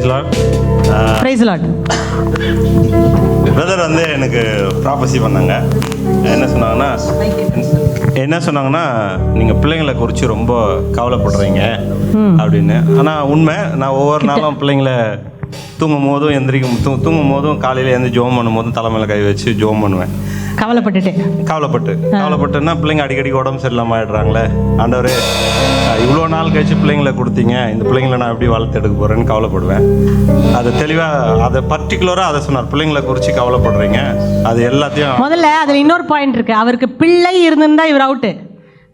பிரைஸ்லாம் price Lord brother வந்து எனக்கு prophecy பண்ணாங்க. என்ன சொன்னாங்கன்னா என்ன சொன்னாங்கன்னா நீங்கள் பிள்ளைங்களை குறித்து ரொம்ப கவலைப்படுறீங்க அப்படின்னு. ஆனால் உண்மை நான் ஒவ்வொரு நாளும் பிள்ளைங்கள தூங்கும் போதும் எந்திரிக்கும் தூ தூங்கும் போதும் காலையில் எழுந்து ஜோம் பண்ணும் போதும் தலைமையில கை வச்சு ஜோம் பண்ணுவேன். கவலைப்பட்டுட்டேன் கவலைப்பட்டு. கவலைப்பட்டுன்னா பிள்ளைங்க அடிக்கடி உடம்பு சரியில்லாமல் ஆயிடுறாங்களே. ஆண்டவரே இவ்வளோ நாள் கழிச்சு பிள்ளைங்களை கொடுத்தீங்க. இந்த பிள்ளைங்களை நான் எப்படி வளர்த்து எடுக்க போகிறேன்னு கவலைப்படுவேன். அது தெளிவாக அதை பர்டிகுலராக அதை சொன்னார். பிள்ளைங்களை குறித்து கவலைப்படுறீங்க. அது எல்லாத்தையும் முதல்ல அதுல இன்னொரு பாயிண்ட் இருக்கு. அவருக்கு பிள்ளை இருந்திருந்தா இவர் அவுட்டு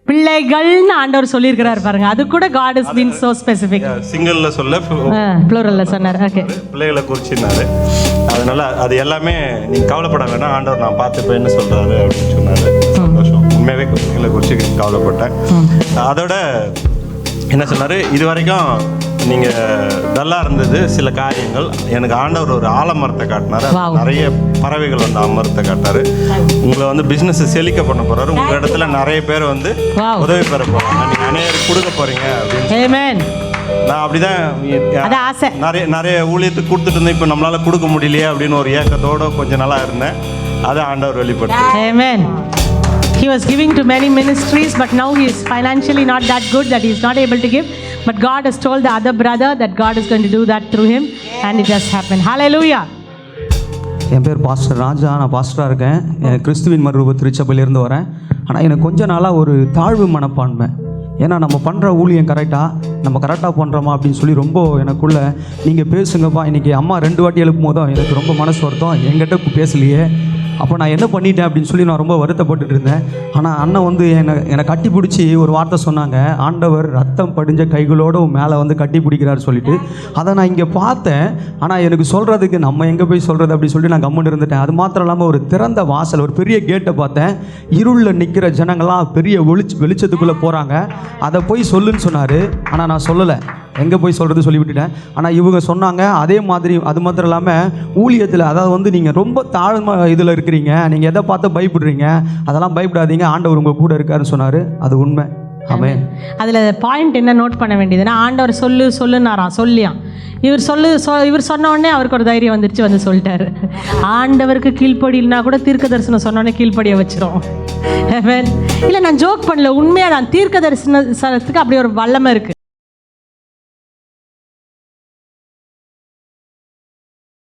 பிள்ளைகள்னு ஆண்டவர் சொல்லியிருக்கிறார் பாருங்க. அது கூட God is been so specific சிங்கிளில் சொல்ல ப்ளூரல்ல சொன்னார். ஓகே பிள்ளைகளை குறிச்சினாரு அதனால அது எல்லாமே நீங்கள் கவலைப்பட வேணாம் ஆண்டவர் நான் பார்த்துப்பேன்னு சொல்கிறாரு அப்படின்னு சொன்னார். சந்தோஷம். உண்மையாகவே பிள்ளைங்களை குறித்து கவலைப்பட்டேன். அதோட என்ன சொன்னார்? இது வரைக்கும் நீங்கள் டல்லாக இருந்தது சில காரியங்கள். எனக்கு ஆண்டவர் ஒரு ஆலமரத்தை காட்டினார். நிறைய பறவைகள் வந்து அமரத்தை காட்டாரு. உங்களை வந்து பிஸ்னஸ் செழிக்க பண்ண போறாரு. உங்க இடத்துல நிறைய பேர் வந்து. உதவி பெற போறாங்க. நீங்க அநேகருக்கு கொடுக்க போறீங்க அப்படின்னு நான் அப்படிதான் நிறைய நிறைய ஊழியத்துக்கு கொடுத்துட்டு இருந்தேன். இப்போ நம்மளால கொடுக்க முடியலையே அப்படின்னு ஒரு ஏக்கத்தோட கொஞ்ச நாளா இருந்தேன். அதை ஆண்டவர் வெளிப்பட்டு. He was giving to many ministries, but now he is financially not that good that he is not able to give. But God has told the other brother that God is going to do that through him, and it has happened. Hallelujah. என் பேர் pastor ராஜா. நான் பாஸ்டராக இருக்கேன். கிறிஸ்துவின் மறுரூப திருச்சபையிலேருந்து வரேன். ஆனால் எனக்கு கொஞ்ச நாளாக ஒரு தாழ்வு மனப்பான்மை. ஏன்னா நம்ம பண்ணுற ஊழியம் கரெக்டாக நம்ம கரெக்டாக பண்ணுறோமா அப்படின்னு சொல்லி ரொம்ப எனக்குள்ள நீங்கள் பேசுங்கப்பா இன்றைக்கி அம்மா ரெண்டு வாட்டி எழுப்பும் போதும் எனக்கு ரொம்ப மனசு வருத்தம். என்கிட்ட பேசலையே. அப்போ நான் என்ன பண்ணிட்டேன் அப்படின்னு சொல்லி நான் ரொம்ப வருத்தப்பட்டுட்டு இருந்தேன். ஆனால் அண்ணன் வந்து என்னை என்னை கட்டி பிடிச்சி ஒரு வார்த்தை சொன்னாங்க. ஆண்டவர் ரத்தம் படிஞ்ச கைகளோடு உன் மேலே வந்து கட்டி பிடிக்கிறாரு சொல்லிட்டு. அதை நான் இங்கே பார்த்தேன். ஆனால் எனக்கு சொல்கிறதுக்கு நம்ம எங்கே போய் சொல்கிறது அப்படி சொல்லி நான் கம்முன்னு இருந்துட்டேன். அது மாத்திரம் இல்லாமல் ஒரு திறந்த வாசல் ஒரு பெரிய கேட்டை பார்த்தேன். இருளில் நிற்கிற ஜனங்கள்லாம் பெரிய வெளிச்ச வெளிச்சத்துக்குள்ளே போகிறாங்க அதை போய் சொல்லுன்னு சொன்னார். ஆனால் நான் சொல்லலை. எங்கே போய் சொல்கிறது சொல்லி விட்டுட்டேன். ஆனால் இவங்க சொன்னாங்க அதே மாதிரி அது மாத்திரம் இல்லாமல் ஊழியத்தில் அதாவது வந்து நீங்கள் ரொம்ப தாழ்ம இதில் இருக்க இருக்கிறீங்க நீங்கள் எதை பார்த்து பயப்படுறீங்க அதெல்லாம் பயப்படாதீங்க ஆண்டவர் உங்கள் கூட இருக்காருன்னு சொன்னார். அது உண்மை. ஆமென். அதில் பாயிண்ட் என்ன நோட் பண்ண வேண்டியதுன்னா ஆண்டவர் சொல்லு சொல்லுனாராம் சொல்லியாம். இவர் சொல்லு சொ இவர் சொன்ன உடனே அவருக்கு ஒரு தைரியம் வந்துருச்சு வந்து சொல்லிட்டாரு. ஆண்டவருக்கு கீழ்ப்படினா கூட தீர்க்க தரிசனம் சொன்ன உடனே கீழ்ப்படிய வச்சிரும். இல்லை நான் ஜோக் பண்ணல உண்மையாக நான் தீர்க்க தரிசனத்துக்கு அப்படி ஒரு வல்லமை இருக்குது